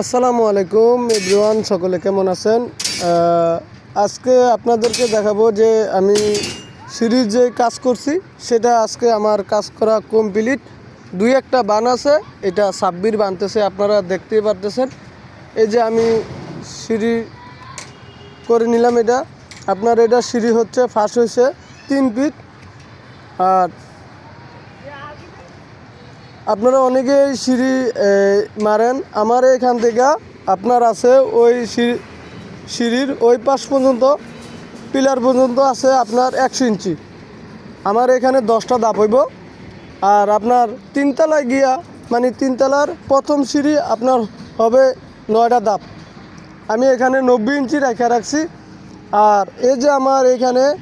আসসালামু আলাইকুম, এভরিওয়ান, সকলে কেমন আছেন? আজকে আপনাদেরকে দেখাবো যে আমি সিরিজ যে কাজ করছি, সেটা আজকে আমার কাজ করা কমপ্লিট দুই একটা বান আছে, এটা সাব্বির বানতেছে, আপনারা দেখতেই পারতেছেন। এই যে আমি সিঁড়ি করে নিলাম এটা। আপনার এটা সিঁড়ি হচ্ছে ফার্স্ট হয়েছে, তিন ফিট। আর আপনারা অনেকেই সিঁড়ি মারেন। আমার এখান থেকে আপনার আছে ওই সিঁড়ি- সিঁড়ির ওই পাশ পর্যন্ত, পিলার পর্যন্ত আছে আপনার একশো ইঞ্চি। আমার এখানে দশটা দাপ হইব। আর আপনার তিনতলায় গিয়া মানে তিনতলার প্রথম সিঁড়ি আপনার হবে নয়টা দাপ আমি এখানে নব্বই ইঞ্চি রেখে রাখছি। আর এই যে আমার এখানে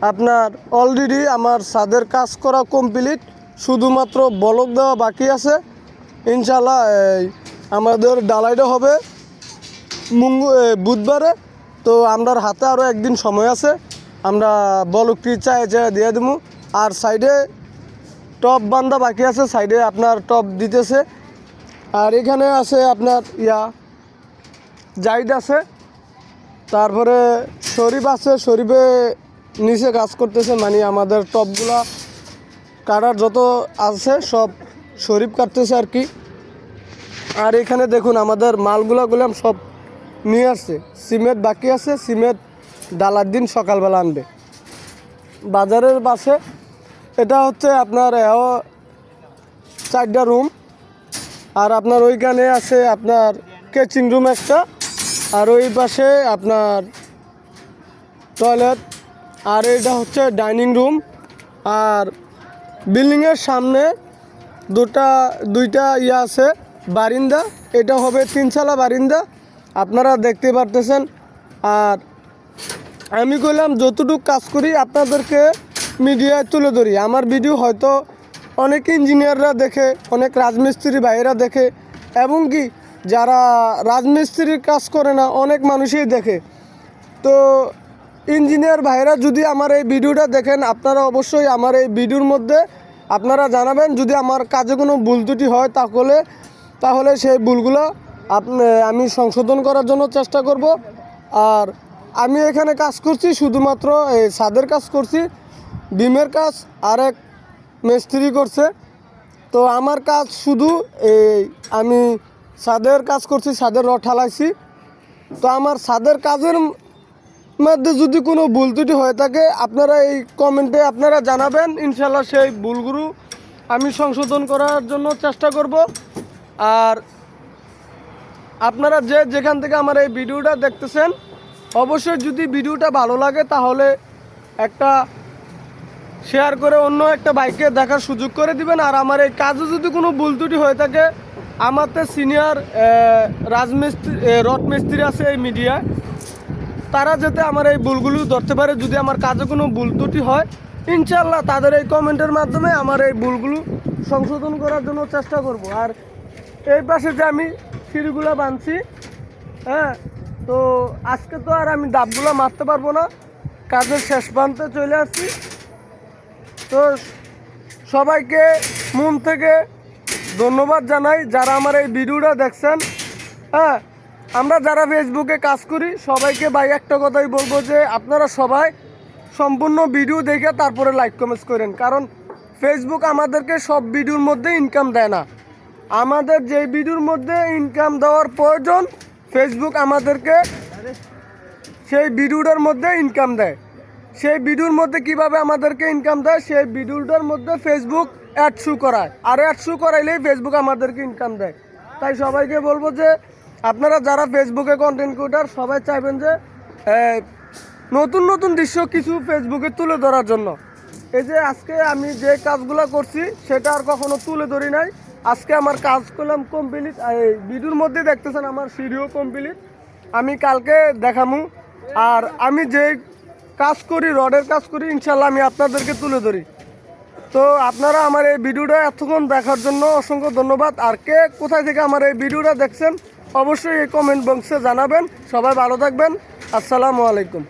আপনার অলরেডি আমার ছাদের কাজ করা কমপ্লিট শুধুমাত্র বলক দেওয়া বাকি আছে। ইনশাল্লাহ আমাদের ডালাইটা হবে বুধবারে। তো আমরার হাতে আরও একদিন সময় আছে। আমরা বলকটি চায় চায় দিয়ে দেবো। আর সাইডে টপ বান্ধা বাকি আছে। সাইডে আপনার টপ দিতেছে। আর এখানে আছে আপনার ইয়া জাইড আছে। তারপরে শরীফ আছে। শরীফে নিচে কাজ করতেছে। মানে আমাদের টপগুলা কাটার যত আছে, সব শরীফ কাটতেছে আর কি। আর এখানে দেখুন, আমাদের মালগুলা গুলাম সব নিয়ে আসছে। সিমেন্ট বাকি আছে, সিমেন্ট ডালার দিন সকালবেলা আনবে। বাজারের পাশে, এটা হচ্ছে আপনার চারটা রুম। আর আপনার ওইখানে আছে আপনার কেচিং রুম একটা। আর ওই পাশে আপনার টয়লেট। আর এটা হচ্ছে ডাইনিং রুম। আর বিল্ডিংয়ের সামনে দুটা, দুইটা ইয়ে আছে, বারিন্দা। এটা হবে তিনচালা বারিন্দা। আপনারা দেখতে পারতেছেন। আর আমি কইলাম, যতটুকু কাজ করি, আপনাদেরকে মিডিয়ায় তুলে ধরি। আমার ভিডিও হয়তো অনেক ইঞ্জিনিয়াররা দেখে, অনেক রাজমিস্ত্রি ভাইয়েরা দেখে, এবং কি যারা রাজমিস্ত্রির কাজ করে না, অনেক মানুষই দেখে। তো ইঞ্জিনিয়ার ভাইরা যদি আমার এই ভিডিওটা দেখেন, আপনারা অবশ্যই আমার এই ভিডিওর মধ্যে আপনারা জানাবেন। যদি আমার কাজে কোনো ভুল ত্রুটি হয় তাহলে তাহলে সেই ভুলগুলো আপনি, আমি সংশোধন করার জন্য চেষ্টা করব। আর আমি এখানে কাজ করছি, শুধুমাত্র এই ছাদের কাজ করছি, ডিমের কাজ আর এক মিস্ত্রি করছে। তো আমার কাজ শুধু এই, আমি ছাদের কাজ করছি ছাদের রড ঠালাইছি তো আমার ছাদের কাজের মধ্যে যদি কোনো ভুল ত্রুটি হয়ে থাকে আপনারা এই কমেন্টে আপনারা জানাবেন। ইনশাল্লাহ সেই ভুলগুলো আমি সংশোধন করার জন্য চেষ্টা করব। আর আপনারা যে যেখান থেকে আমার এই ভিডিওটা দেখতেছেন, অবশ্যই যদি ভিডিওটা ভালো লাগে, তাহলে একটা শেয়ার করে অন্য একটা বাইকে দেখার সুযোগ করে দিবেন। আর আমার এই কাজে যদি কোনো ভুল ত্রুটি হয়ে থাকে আমার তো সিনিয়র রাজমিস্ত্রি রড মিস্ত্রি আছে এই মিডিয়ায় তারা যাতে আমার এই ভুলগুলো ধরতে পারে, যদি আমার কাজে কোনো ভুল ত্রুটি হয় ইনশাল্লাহ তাদের এই কমেন্টের মাধ্যমে আমার এই ভুলগুলো সংশোধন করার জন্য চেষ্টা করব। আর এই পাশে যে আমি সিঁড়িগুলো বানছি হ্যাঁ তো আজকে তো আর আমি ডাবগুলো মারতে পারব না। কাজের শেষ প্রান্তে চলে আসছি। তো সবাইকে মন থেকে ধন্যবাদ জানাই যারা আমার এই ভিডিওটা দেখছেন। হ্যাঁ আমরা যারা ফেসবুকে কাজ করি, সবাইকে ভাই একটা কথাই বলব যে, আপনারা সবাই সম্পূর্ণ ভিডিও দেখে তারপরে লাইক কমেন্টস করেন। কারণ ফেসবুক আমাদেরকে সব ভিডিওর মধ্যে ইনকাম দেয় না। আমাদের যে ভিডিওর মধ্যে ইনকাম দেওয়ার প্রয়োজন ফেসবুক আমাদেরকে সেই ভিডিওটার মধ্যে ইনকাম দেয়। সেই ভিডিওর মধ্যে কীভাবে আমাদেরকে ইনকাম দেয়, সেই ভিডিওটার মধ্যে ফেসবুক অ্যাড শু করায়। আর অ্যাড শু করাইলেই ফেসবুক আমাদেরকে ইনকাম দেয়। তাই সবাইকে বলব যে আপনারা যারা ফেসবুকে কন্টেন্ট ক্রিয়েটার সবাই চাইবেন যে নতুন নতুন দৃশ্য কিছু ফেসবুকে তুলে ধরার জন্য। এই যে আজকে আমি যে কাজগুলো করছি, সেটা আর কখনো তুলে ধরি নাই। আজকে আমার কাজ করলাম কমপ্লিট এই ভিডিওর মধ্যে দেখতেছেন আমার সিডিও কমপ্লিট আমি কালকে দেখামু। আর আমি যে কাজ করি, রডের কাজ করি ইনশাল্লাহ আমি আপনাদেরকে তুলে ধরি। তো আপনারা আমার এই ভিডিওটা এতক্ষণ দেখার জন্য অসংখ্য ধন্যবাদ। আর কে কোথায় থেকে আমার এই ভিডিওটা দেখছেন অবশ্যই এই কমেন্ট বক্সে জানাবেন। সবাই ভালো থাকবেন। আসসালামু আলাইকুম।